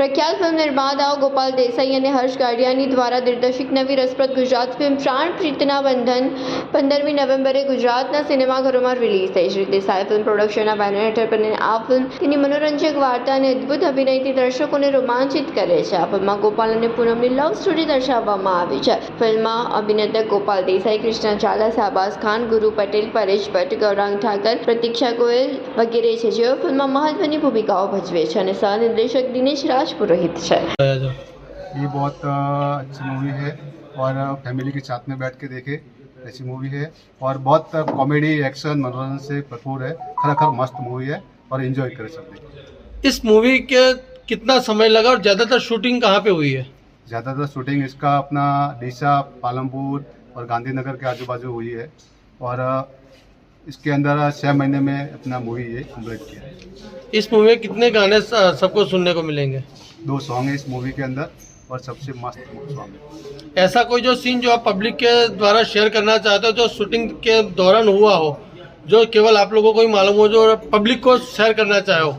પ્રખ્યાત ફિલ્મ નિર્માતાઓ ગોપાલ દેસાઈ અને હર્ષ ગાડિયાની દ્વારા દિગ્દર્શિત નવી રસપ્રદ ગુજરાત ફિલ્મ પ્રાણ પ્રીતના બંધન પંદરમી નવેમ્બરે ગુજરાતના સિનેમાઘરોમાં રિલીઝ થઈ છે. દેસાઈ ફિલ્મ પ્રોડક્શનના બેનર હેઠળ બનેલી આ ફિલ્મ તેની મનોરંજક વાર્તા અને અદ્ભુત અભિનયથી દર્શકોને રોમાંચિત કરે છે. આ ફિલ્મમાં ગોપાલ અને પૂનમની લવ સ્ટોરી દર્શાવવામાં આવી છે. ફિલ્મમાં અભિનેતા ગોપાલ દેસાઈ કૃષ્ણ ઝાલા, શાહબાઝ ખાન, ગુરુ પટેલ, પરેશ ભટ્ટ, ગૌરાંગ ઠાકર, પ્રતીક્ષા ગોયલ વગેરે છે, જેઓ ફિલ્મમાં મહત્વની ભૂમિકાઓ ભજવે છે અને સહનિર્દેશક દિનેશ રાજ पंकज पुरोहित ये बहुत अच्छी मूवी है और फैमिली के साथ में बैठ के देखे ऐसी मूवी है और बहुत कॉमेडी एक्शन मनोरंजन से भरपूर है। खरा खर मस्त मूवी है और इन्जॉय कर सब इस मूवी के कितना समय लगा और ज़्यादातर शूटिंग कहाँ पे हुई है? ज़्यादातर शूटिंग इसका अपना डीसा पालमपुर और गांधीनगर के आजू बाजू हुई है। और इसके अंदर छः महीने में अपना मूवी ये कंप्लीट किया है। इस मूवी में कितने गाने सबको सुनने को मिलेंगे? दो सॉन्ग है इस मूवी के अंदर और सबसे मस्त सॉन्ग है। ऐसा कोई जो सीन जो आप पब्लिक के द्वारा शेयर करना चाहते हो जो शूटिंग के दौरान हुआ हो जो केवल आप लोगों को ही मालूम हो जो पब्लिक को शेयर करना चाहो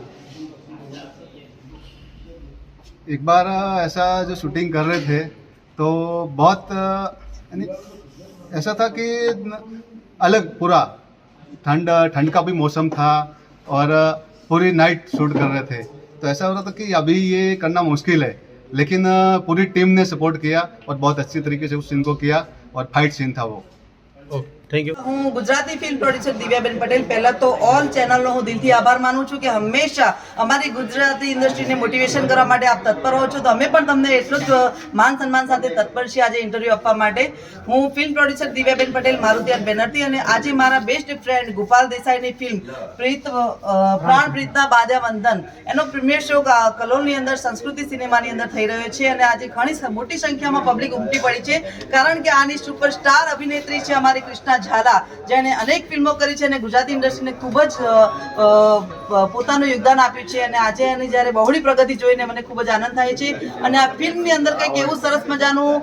एक बार ऐसा जो शूटिंग कर रहे थे तो बहुत ऐसा था कि अलग पूरा ठंड ठंड का भी मौसम था और पूरी नाइट शूट कर रहे थे। तो ऐसा हो रहा था कि अभी ये करना मुश्किल है, लेकिन पूरी टीम ने सपोर्ट किया और बहुत अच्छी तरीके से उस सीन को किया और फाइट सीन था वो। ओके। થેન્ક યુ હું ગુજરાતી ફિલ્મ પ્રોડ્યુસર દિવ્યાબેન પટેલ. પહેલા તો ઓલ ચેનલનો હું દિલથી આભાર માનું છું કે હંમેશા અમારી ગુજરાતી ઇન્ડસ્ટ્રીને મોટિવેશન કરવા માટે આપ તત્પર હો છો. તો અમે પણ તમને એટલું જ માન સન્માન સાથે તત્પર છીએ આજે ઇન્ટરવ્યૂ આપવા માટે. હું ફિલ્મ પ્રોડ્યુસર દિવ્યાબેન પટેલ મારુતિયાર બેનર્જી અને આજે મારા બેસ્ટ ફ્રેન્ડ ગોપાલ દેસાઈની ફિલ્મ પ્રીત પ્રાણ પ્રીતના બાજા વંદન એનો પ્રીમિયર શો કલોલની અંદર સંસ્કૃતિ સિનેમાની અંદર થઈ રહ્યો છે અને આજે ઘણી મોટી સંખ્યામાં પબ્લિક ઉમટી પડી છે. કારણ કે આની સુપરસ્ટાર અભિનેત્રી છે અમારી કૃષ્ણા ઝાલા, જેણે અનેક ફિલ્મો કરી છે અને ગુજરાતી ઇન્ડસ્ટ્રીને ખૂબ જ પોતાનું યોગદાન આપ્યું છે અને આજે એની જ્યારે બહોળી પ્રગતિ જોઈને મને ખૂબ જ આનંદ થાય છે. અને આ ફિલ્મની અંદર કંઈક એવું સરસ મજાનું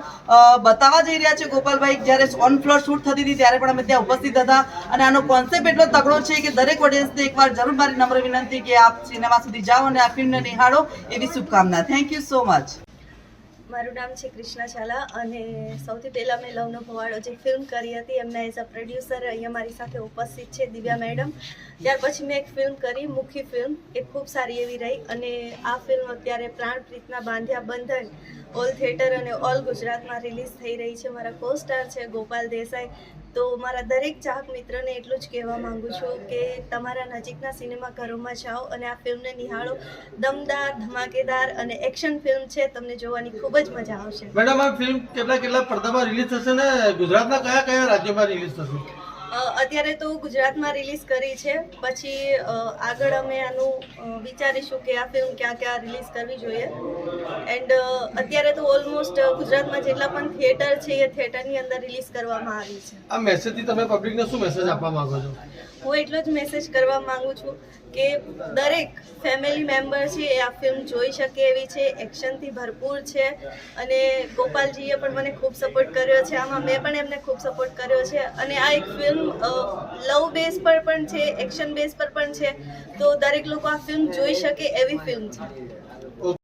બતાવવા જઈ રહ્યા છે ગોપાલભાઈ, જ્યારે ઓન ફ્લોર શૂટ થતી હતી ત્યારે પણ અમે ત્યાં ઉપસ્થિત હતા. અને આનો કોન્સેપ્ટ એટલો તગડો છે કે દરેક ઓડિયન્સને એકવાર જરૂર મારી નમ્ર વિનંતી કે આપ સિનેમા સુધી જાઓ અને આ ફિલ્મને નિહાળો એવી શુભકામના. થેન્ક યુ સો મચ મારું નામ છે કૃષ્ણા ચાલા અને સૌથી પહેલાં મેં લવનો ભવાડો જે ફિલ્મ કરી હતી, એમના એઝ અ પ્રોડ્યુસર અહીંયા મારી સાથે ઉપસ્થિત છે દિવ્યા મેડમ. ત્યાર પછી મેં એક ફિલ્મ કરી, મુખી ફિલ્મ એ ખૂબ સારી એવી રહી અને આ ફિલ્મ અત્યારે પ્રાણ પ્રીતના બાંધ્યા બંધન ઓલ થિયેટર અને ઓલ ગુજરાતમાં રિલીઝ થઈ રહી છે. મારા કો સ્ટાર છે ગોપાલ દેસાઈ. તો મારા દરેક ચાહક મિત્રને એટલું જ કહેવા માંગુ છું કે તમારા નજીકના સિનેમા ઘરોમાં જાઓ અને આ ફિલ્મને નિહાળો. દમદાર, ધમાકેદાર અને એક્શન ફિલ્મ છે. તમને જોવાની ખૂબ જ મજા આવશે. મેડમ, આ ફિલ્મ કેટલા કેટલા પડદામાં રિલીઝ થશે ને? ગુજરાતના કયા કયા રાજ્યોમાં રિલીઝ થશે? અત્યારે તો ગુજરાતમાં રિલીઝ કરી છે. પછી આગળ અમે આનું વિચારીશું કે આ ફિલ્મ ક્યાં ક્યાં રિલીઝ કરવી જોઈએ. એન્ડ અત્યારે તો ઓલમોસ્ટ ગુજરાતમાં જેટલા પણ થિયેટર છે એ થિયેટરની અંદર રિલીઝ કરવામાં આવી છે. આ મેસેજથી તમે પબ્લિકને શું મેસેજ આપવા માંગો છો? હું એટલો જ મેસેજ કરવા માંગુ છું કે દરેક ફેમિલી મેમ્બર છે એ આ ફિલ્મ જોઈ શકે એવી છે. એક્શનથી ભરપૂર છે. અને ગોપાલજીએ પણ મને ખૂબ સપોર્ટ કર્યો છે. આમાં મેં પણ એમને ખૂબ સપોર્ટ કર્યો છે. અને આ એક ફિલ્મ લવ બેઝ પર પણ છે, એક્શન બેઝ પર પણ છે. તો દરેક લોકો આ ફિલ્મ જોઈ શકે એવી ફિલ્મ છે.